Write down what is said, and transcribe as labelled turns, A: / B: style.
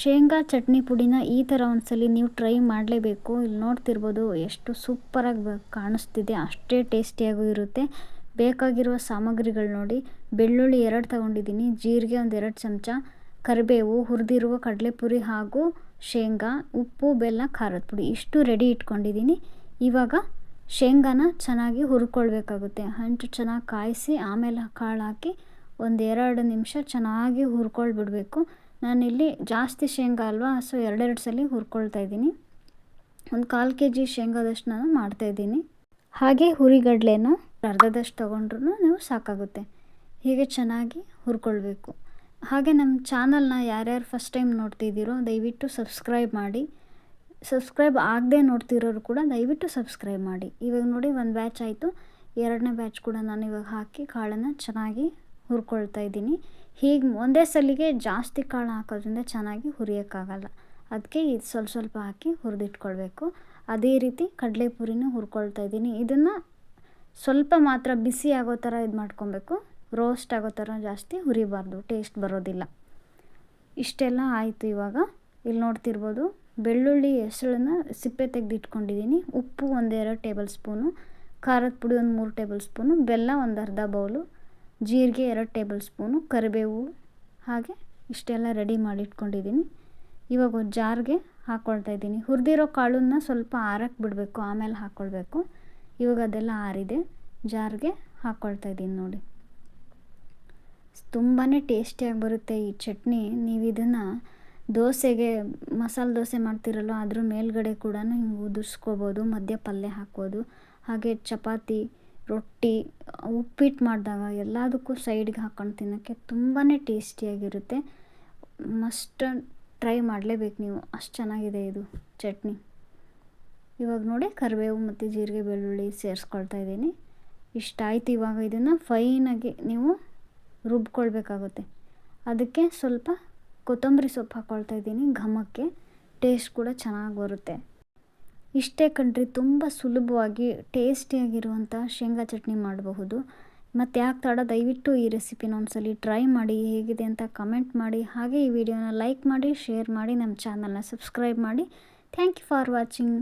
A: ಶೇಂಗಾ ಚಟ್ನಿ ಪುಡಿನ ಈ ಥರ ಒಂದ್ಸಲಿ ನೀವು ಟ್ರೈ ಮಾಡಲೇಬೇಕು. ಇಲ್ಲಿ ನೋಡ್ತಿರ್ಬೋದು ಎಷ್ಟು ಸೂಪರಾಗಿ ಕಾಣಿಸ್ತಿದೆ. ಅಷ್ಟೇ ಟೇಸ್ಟಿಯಾಗೂ ಇರುತ್ತೆ. ಬೇಕಾಗಿರುವ ಸಾಮಗ್ರಿಗಳು ನೋಡಿ. ಬೆಳ್ಳುಳ್ಳಿ ಎರಡು ತಗೊಂಡಿದ್ದೀನಿ. ಜೀರಿಗೆ ಒಂದು ಎರಡು ಚಮಚ. ಕರಿಬೇವು, ಹುರಿದಿರುವ ಕಡಲೆಪುರಿ ಹಾಗೂ ಶೇಂಗಾ, ಉಪ್ಪು, ಬೆಲ್ಲ, ಖಾರದ ಪುಡಿ ಇಷ್ಟು ರೆಡಿ ಇಟ್ಕೊಂಡಿದ್ದೀನಿ. ಇವಾಗ ಶೇಂಗಾನ ಚೆನ್ನಾಗಿ ಹುರ್ಕೊಳ್ಬೇಕಾಗುತ್ತೆ. ಹಂಚು ಚೆನ್ನಾಗಿ ಕಾಯಿಸಿ ಆಮೇಲೆ ಕಾಳು ಹಾಕಿ ಒಂದೆರಡು ನಿಮಿಷ ಚೆನ್ನಾಗಿ ಹುರ್ಕೊಳ್ಬಿಡಬೇಕು. ನಾನಿಲ್ಲಿ ಜಾಸ್ತಿ ಶೇಂಗಾ ಅಲ್ವಾ, ಸೊ ಎರಡೆರಡು ಸಲ ಹುರ್ಕೊಳ್ತಾ ಇದ್ದೀನಿ. ಒಂದು ಕಾಲು ಕೆ ಜಿ ಶೇಂಗಾದಷ್ಟು ನಾನು ಮಾಡ್ತಾಯಿದ್ದೀನಿ ಹಾಗೆ ಹುರಿಗಡಲೆನ ಅರ್ಧದಷ್ಟು ತೊಗೊಂಡ್ರೂ ನೀವು ಸಾಕಾಗುತ್ತೆ. ಹೀಗೆ ಚೆನ್ನಾಗಿ ಹುರ್ಕೊಳ್ಬೇಕು. ಹಾಗೆ ನಮ್ಮ ಚಾನಲ್ನ ಯಾರ್ಯಾರು ಫಸ್ಟ್ ಟೈಮ್ ನೋಡ್ತಿದ್ದೀರೋ, ದಯವಿಟ್ಟು ಸಬ್ಸ್ಕ್ರೈಬ್ ಮಾಡಿ. ಸಬ್ಸ್ಕ್ರೈಬ್ ಆಗದೆ ನೋಡ್ತಿರೋರು ಕೂಡ ದಯವಿಟ್ಟು ಸಬ್ಸ್ಕ್ರೈಬ್ ಮಾಡಿ. ಇವಾಗ ನೋಡಿ ಒಂದು ಬ್ಯಾಚ್ ಆಯಿತು. ಎರಡನೇ ಬ್ಯಾಚ್ ಕೂಡ ನಾನು ಇವಾಗ ಹಾಕಿ ಕಾಳನ್ನು ಚೆನ್ನಾಗಿ ಹುರ್ಕೊಳ್ತಾ ಇದ್ದೀನಿ. ಹೀಗೆ ಒಂದೇ ಸಲಿಗೆ ಜಾಸ್ತಿ ಕಾಳು ಹಾಕೋದ್ರಿಂದ ಚೆನ್ನಾಗಿ ಹುರಿಯೋಕ್ಕಾಗಲ್ಲ. ಅದಕ್ಕೆ ಇದು ಸ್ವಲ್ಪ ಸ್ವಲ್ಪ ಹಾಕಿ ಹುರಿದಿಟ್ಕೊಳ್ಬೇಕು. ಅದೇ ರೀತಿ ಕಡಲೆಪುರಿನೂ ಹುರ್ಕೊಳ್ತಾ ಇದ್ದೀನಿ. ಇದನ್ನು ಸ್ವಲ್ಪ ಮಾತ್ರ ಬಿಸಿ ಆಗೋ ಥರ ಇದು ಮಾಡ್ಕೊಬೇಕು. ರೋಸ್ಟ್ ಆಗೋ ಥರ ಜಾಸ್ತಿ ಹುರಿಬಾರ್ದು. ಟೇಸ್ಟ್ ಬರೋದಿಲ್ಲ. ಇಷ್ಟೆಲ್ಲ ಆಯಿತು ಇವಾಗ. ಇಲ್ಲಿ ನೋಡ್ತಿರ್ಬೋದು ಬೆಳ್ಳುಳ್ಳಿ ಹೆಸಳನ್ನ ಸಿಪ್ಪೆ ತೆಗೆದಿಟ್ಕೊಂಡಿದ್ದೀನಿ. ಉಪ್ಪು ಒಂದೆರಡು ಟೇಬಲ್ ಸ್ಪೂನು, ಖಾರದ ಪುಡಿ ಒಂದು ಮೂರು ಟೇಬಲ್ ಸ್ಪೂನು, ಬೆಲ್ಲ ಒಂದು ಅರ್ಧ ಬೌಲು ಜೀರಿಗೆ ಎರಡು ಟೇಬಲ್ ಸ್ಪೂನು, ಕರಿಬೇವು ಹಾಗೆ ಇಷ್ಟೆಲ್ಲ ರೆಡಿ ಮಾಡಿ ಇಟ್ಕೊಂಡಿದ್ದೀನಿ ಇವಾಗ ಒಂದು ಜಾರ್ಗೆ ಹಾಕ್ಕೊಳ್ತಾ ಇದ್ದೀನಿ. ಹುರಿದಿರೋ ಕಾಳನ್ನ ಸ್ವಲ್ಪ ಆರಕ್ಕೆ ಬಿಡಬೇಕು, ಆಮೇಲೆ ಹಾಕ್ಕೊಳ್ಬೇಕು ಇವಾಗ ಅದೆಲ್ಲ ಆರಿದೆ. ಜಾರಿಗೆ ಹಾಕ್ಕೊಳ್ತಾ ಇದ್ದೀನಿ ನೋಡಿ. ತುಂಬಾ ಟೇಸ್ಟಿಯಾಗಿ ಬರುತ್ತೆ ಈ ಚಟ್ನಿ. ನೀವು ಇದನ್ನು ದೋಸೆಗೆ, ಮಸಾಲೆ ದೋಸೆ ಮಾಡ್ತಿರಲ್ಲ, ಅದ್ರ ಮೇಲ್ಗಡೆ ಕೂಡ ಹಿಂಗೆ ಉದುರ್ಸ್ಕೋಬೋದು, ಮಧ್ಯ ಪಲ್ಯ ಹಾಕ್ಬೋದು. ಹಾಗೆ ಚಪಾತಿ ರೊಟ್ಟಿ ಉಪ್ಪಿಟ್ಟು ಮಾಡಿದಾಗ ಎಲ್ಲದಕ್ಕೂ ಸೈಡ್ಗೆ ಹಾಕ್ಕೊಂಡು ತಿನ್ನೋಕ್ಕೆ ತುಂಬಾ ಟೇಸ್ಟಿಯಾಗಿರುತ್ತೆ. ಮಸ್ಟ್ ಟ್ರೈ ಮಾಡಲೇಬೇಕು ನೀವು. ಅಷ್ಟು ಚೆನ್ನಾಗಿದೆ ಇದು ಚಟ್ನಿ. ಇವಾಗ ನೋಡಿ ಕರಿಬೇವು ಮತ್ತು ಜೀರಿಗೆ ಬೆಳ್ಳುಳ್ಳಿ ಸೇರಿಸ್ಕೊಳ್ತಾ ಇದ್ದೀನಿ. ಇಷ್ಟ ಆಯ್ತು ಇವಾಗ ಇದನ್ನು ಫೈನಾಗಿ ನೀವು ರುಬ್ಕೊಳ್ಬೇಕಾಗುತ್ತೆ. ಅದಕ್ಕೆ ಸ್ವಲ್ಪ ಕೊತ್ತಂಬರಿ ಸೊಪ್ಪು ಹಾಕ್ಕೊಳ್ತಾ ಇದ್ದೀನಿ ಘಮಕ್ಕೆ. ಟೇಸ್ಟ್ ಕೂಡ ಚೆನ್ನಾಗಿ ಬರುತ್ತೆ. ಇಷ್ಟೇ ಕಣ್ರಿ ತುಂಬ ಸುಲಭವಾಗಿ ಟೇಸ್ಟಿಯಾಗಿರುವಂಥ ಶೇಂಗಾ ಚಟ್ನಿ ಮಾಡಬಹುದು. ಮತ್ತು ಯಾಕೆ ತಡ, ದಯವಿಟ್ಟು ಈ ರೆಸಿಪಿನ ಒಂದ್ಸಲಿ ಟ್ರೈ ಮಾಡಿ, ಹೇಗಿದೆ ಅಂತ ಕಮೆಂಟ್ ಮಾಡಿ, ಹಾಗೆ ಈ ವಿಡಿಯೋನ ಲೈಕ್ ಮಾಡಿ, ಶೇರ್ ಮಾಡಿ, ನಮ್ಮ ಚಾನಲ್ನ ಸಬ್ಸ್ಕ್ರೈಬ್ ಮಾಡಿ. Thank you for watching.